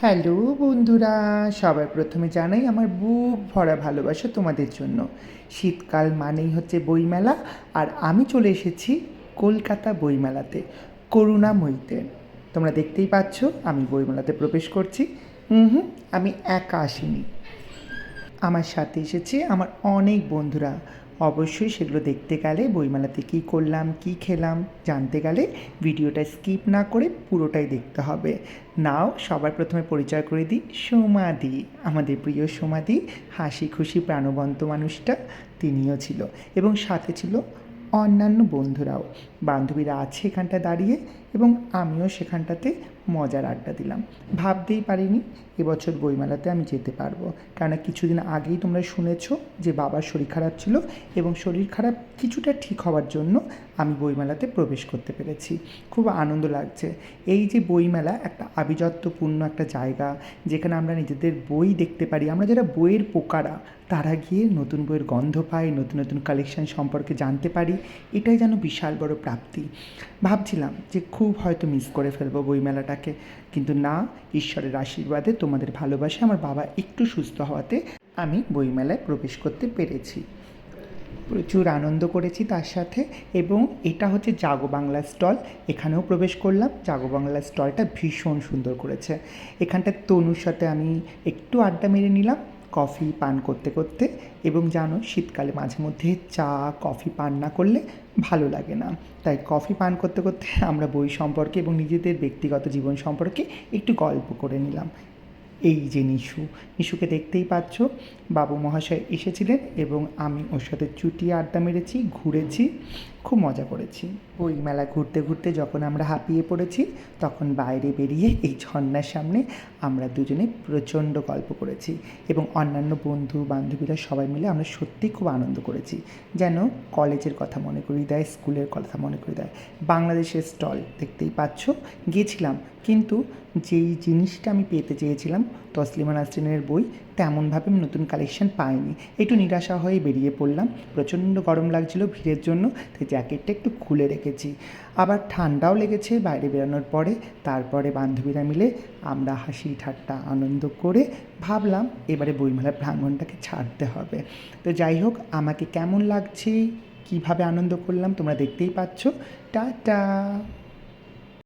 Hello বন্ধুরা, সবার প্রথমে জানাই আমার বুক ভরা ভালোবাসা তোমাদের জন্য। শীতকাল মানেই হচ্ছে বইমেলা, আর আমি চলে এসেছি কলকাতা বইমেলাতে, করুণাময়ীতে। তোমরা দেখতেই পাচ্ছ, আমি বইমেলাতে প্রবেশ করছি। হুম হুম, আমি একা আসিনি। আমার সাথে এসেছে আমার অনেক বন্ধুরা। অবশ্যই সেগুলো দেখতে গেলে, বইমেলাতে কী করলাম, কী খেলাম, জানতে গেলে ভিডিওটা স্কিপ না করে পুরোটাই দেখতে হবে। নাও, সবার প্রথমে পরিচয় করে দিই, সোমাদি। আমাদের প্রিয় সোমাদি হাসি খুশি প্রাণবন্ত মানুষটা, তিনিও ছিল। এবং সাথে ছিল অন্যান্য বন্ধুরাও। বান্ধবীরা আছে এখানটা দাঁড়িয়ে এবং আমিও সেখানটাতে মজার আড্ডা দিলাম। ভাবতেই পারিনি এবছর বইমেলাতে আমি যেতে পারব। কেননা কিছুদিন আগেই তোমরা শুনেছো যে বাবার শরীর খারাপ ছিল এবং শরীর খারাপ কিছুটা ঠিক হওয়ার জন্য আমি বইমেলাতে প্রবেশ করতে পেরেছি। খুব আনন্দ লাগছে। এই যে বইমেলা একটা আভিজাত্যপূর্ণ একটা জায়গা যেখানে আমরা নিজেদের বই দেখতে পারি, আমরা যারা বইয়ের পোকারা, তারা গিয়ে নতুন বইয়ের গন্ধ পাই নতুন নতুন কালেকশন সম্পর্কে জানতে পারি। এটাই যেন বিশাল বড় প্রাপ্তি। ভাবছিলাম যে খুব হয়তো মিস করে ফেলব বইমেলাটাকে কিন্তু না, ঈশ্বরের আশীর্বাদে তোমাদের ভালোবাসে আমার বাবা একটু সুস্থ হওয়াতে আমি বইমেলায় প্রবেশ করতে পেরেছি। প্রচুর আনন্দ করেছি তার সাথে এবং এটা হচ্ছে জাগো বাংলা স্টল। এখানেও প্রবেশ করলাম। জাগো বাংলা স্টলটা ভীষণ সুন্দর করেছে। এখানটা তনুর সাথে আমি একটু আড্ডা মেরে নিলাম। কফি পান করতে করতে এবং জানো শীতকালে মাঝে মধ্যে চা, কফি পান না করলে ভালো লাগে না। তাই কফি পান করতে করতে আমরা বই সম্পর্কে এবং নিজেদের ব্যক্তিগত জীবন সম্পর্কে একটু গল্প করে নিলাম। এই যে নিশু, নিশুকে দেখতেই পাচ্ছ বাবু মহাশয় এসেছিলেন এবং আমি ওর সাথে চুটি আড্ডা মেরেছি, ঘুরেছি, খুব মজা করেছি। ওই মেলা ঘুরতে ঘুরতে যখন আমরা হাঁপিয়ে পড়েছি, তখন বাইরে বেরিয়ে এই ঝর্ণার সামনে আমরা দুজনে প্রচণ্ড গল্প করেছি এবং অন্যান্য বন্ধু বান্ধবীরা সবাই মিলে আমরা সত্যিই খুব আনন্দ করেছি। যেন কলেজের কথা মনে করি দেয়, স্কুলের কথা মনে করে দেয়। বাংলাদেশের স্টল দেখতেই পাচ্ছ, গিয়েছিলাম। কিন্তু যেই জিনিসটা আমি পেতে চেয়েছিলাম, তসলিমা নাসরিনের বই, তেমনভাবে আমি নতুন কালেকশন পাইনি। একটু নিরাশা হয়ে বেরিয়ে পড়লাম। প্রচণ্ড গরম লাগছিল ভিড়ের জন্য, তাই জ্যাকেটটা একটু খুলে রেখেছি আবার ঠান্ডাও লেগেছে বাইরে বেরোনোর পরে। তারপরে বান্ধবীরা মিলে আমরা হাসি ঠাট্টা আনন্দ করে ভাবলাম এবারে বইমেলার প্রাঙ্গণটাকে ছাড়তে হবে। তো যাই হোক, আমাকে কেমন লাগছে? কীভাবে আনন্দ করলাম তোমরা দেখতেই পাচ্ছ। টাটা!